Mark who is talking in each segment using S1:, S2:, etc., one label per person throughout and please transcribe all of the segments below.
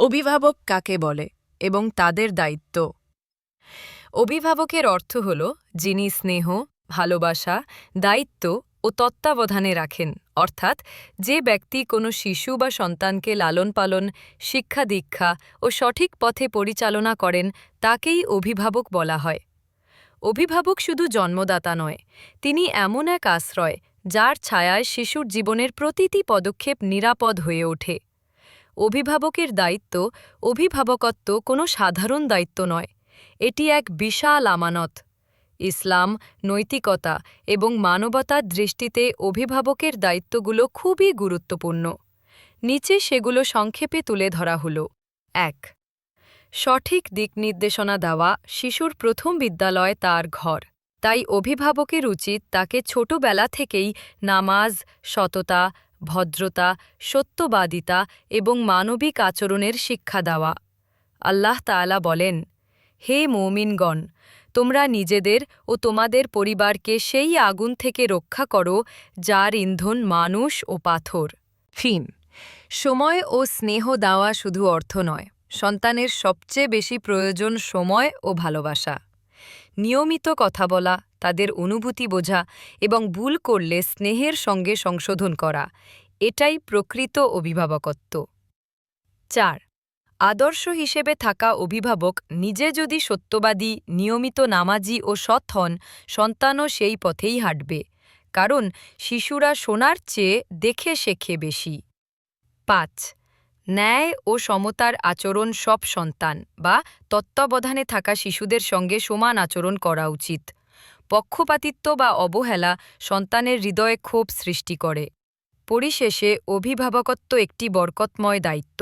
S1: অভিভাবক কাকে বলে এবং তাদের দায়িত্ব? অভিভাবকের অর্থ হল যিনি স্নেহ, ভালোবাসা, দায়িত্ব ও তত্ত্বাবধানে রাখেন, অর্থাৎ যে ব্যক্তি কোনো শিশু বা সন্তানকে লালন পালন, শিক্ষা দীক্ষা ও সঠিক পথে পরিচালনা করেন তাকেই অভিভাবক বলা হয়। অভিভাবক শুধু জন্মদাতা নয়, তিনি এমন এক আশ্রয় যার ছায়ায় শিশুর জীবনের প্রতিটি পদক্ষেপ নিরাপদ হয়ে ওঠে। অভিভাবকের দায়িত্ব, অভিভাবকত্ব কোনো সাধারণ দায়িত্ব নয়। এটি এক বিশাল আমানত। ইসলাম, নৈতিকতা এবং মানবতার দৃষ্টিতে অভিভাবকের দায়িত্বগুলো খুবই গুরুত্বপূর্ণ। নিচে সেগুলো সংক্ষেপে তুলে ধরা হল। এক, সঠিক দিক নির্দেশনা দেওয়া শিশুর প্রথম বিদ্যালয় তার ঘর। তাই অভিভাবকের উচিত তাকে ছোটবেলা থেকেই নামাজ, সততা ভদ্রতা, সত্যবাদিতা এবং মানবিক আচরণের শিক্ষা দেওয়া। আল্লাহ তাআলা বলেন, হে মৌমিনগণ, তোমরা নিজেদের ও তোমাদের পরিবারকে সেই আগুন থেকে রক্ষা করো যার ইন্ধন মানুষ ও পাথর। ফিন সময় ও স্নেহ দেওয়া শুধু অর্থ নয়, সন্তানের সবচেয়ে বেশি প্রয়োজন সময় ও ভালোবাসা। নিয়মিত কথা বলা, তাদের অনুভূতি বোঝা এবং ভুল করলে স্নেহের সঙ্গে সংশোধন করা এটাই প্রকৃত অভিভাবকত্ব। চার, আদর্শ হিসেবে থাকা অভিভাবক নিজে যদি সত্যবাদী, নিয়মিত নামাজি ও সৎ হন, সন্তানও সেই পথেই হাঁটবে। কারণ শিশুরা শোনার চেয়ে দেখে শেখে বেশি। পাঁচ, ন্যায় ও সমতার আচরণ সব সন্তান বা তত্ত্বাবধানে থাকা শিশুদের সঙ্গে সমান আচরণ করা উচিত। পক্ষপাতিত্ব বা অবহেলা সন্তানের হৃদয়ে ক্ষোভ সৃষ্টি করে। পরিশেষে অভিভাবকত্ব একটি বরকতময় দায়িত্ব,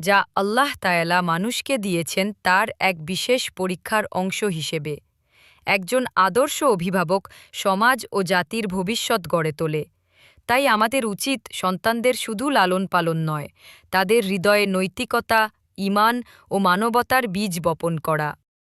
S1: যা আল্লাহ তায়ালা মানুষকে দিয়েছেন তার এক বিশেষ পরীক্ষার অংশ হিসেবে। একজন আদর্শ অভিভাবক সমাজ ও জাতির ভবিষ্যৎ গড়ে তোলে। তাই আমাদের উচিত সন্তানদের শুধু লালন পালন নয়, তাদের হৃদয়ে নৈতিকতা ঈমান ও মানবতার বীজ বপন করা।